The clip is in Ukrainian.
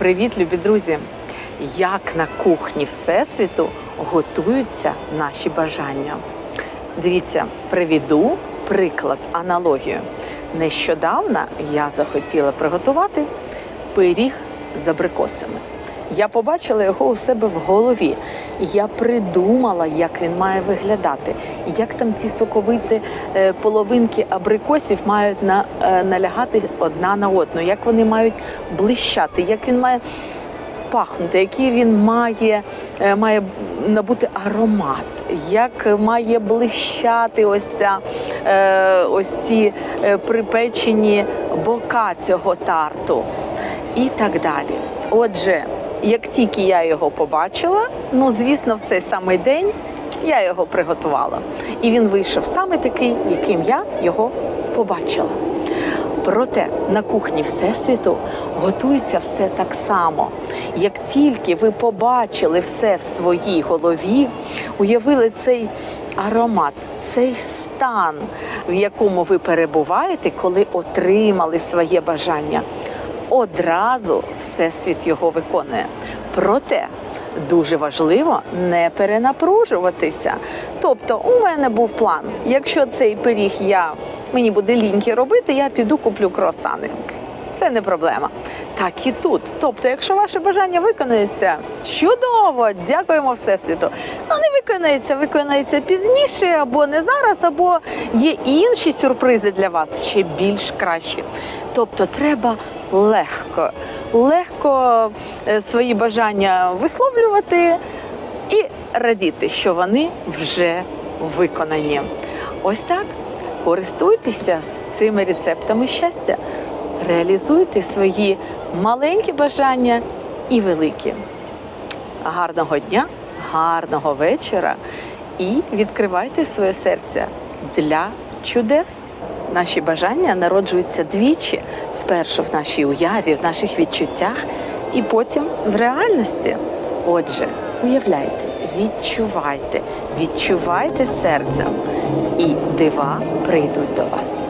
Привіт, любі друзі! Як на кухні Всесвіту готуються наші бажання? Дивіться, приведу приклад, аналогію. Нещодавно я захотіла приготувати пиріг з абрикосами. Я побачила його у себе в голові. Я придумала, як він має виглядати, як там ці соковиті е, половинки абрикосів мають на, е, налягати одна на одну, як вони мають блищати, як він має пахнути, який він має, е, має набути аромат, як має блищати ось ця ось ці припечені бока цього тарту і так далі. Отже, як тільки я його побачила, ну звісно, в цей самий день я його приготувала. І він вийшов саме такий, яким я його побачила. Проте на кухні Всесвіту готується все так само. Як тільки ви побачили все в своїй голові, уявили цей аромат, цей стан, в якому ви перебуваєте, коли отримали своє бажання, одразу Всесвіт його виконує. Проте дуже важливо не перенапружуватися. Тобто, у мене був план. Якщо цей пиріг я мені буде ліньки робити, я піду куплю круасани. Це не проблема. Так і тут. Тобто, якщо ваше бажання виконується, чудово, дякуємо Всесвіту. Ну не виконується, виконується пізніше, або не зараз, або є інші сюрпризи для вас ще більш кращі. Тобто, треба легко, легко е, свої бажання висловлювати і радіти, що вони вже виконані. Ось так. Користуйтеся цими рецептами щастя, реалізуйте свої маленькі бажання і великі. Гарного дня, гарного вечора і відкривайте своє серце для чудес. Наші бажання народжуються двічі: спершу в нашій уяві, в наших відчуттях, і потім в реальності. Отже, уявляйте, відчувайте, відчувайте серцем, і дива прийдуть до вас.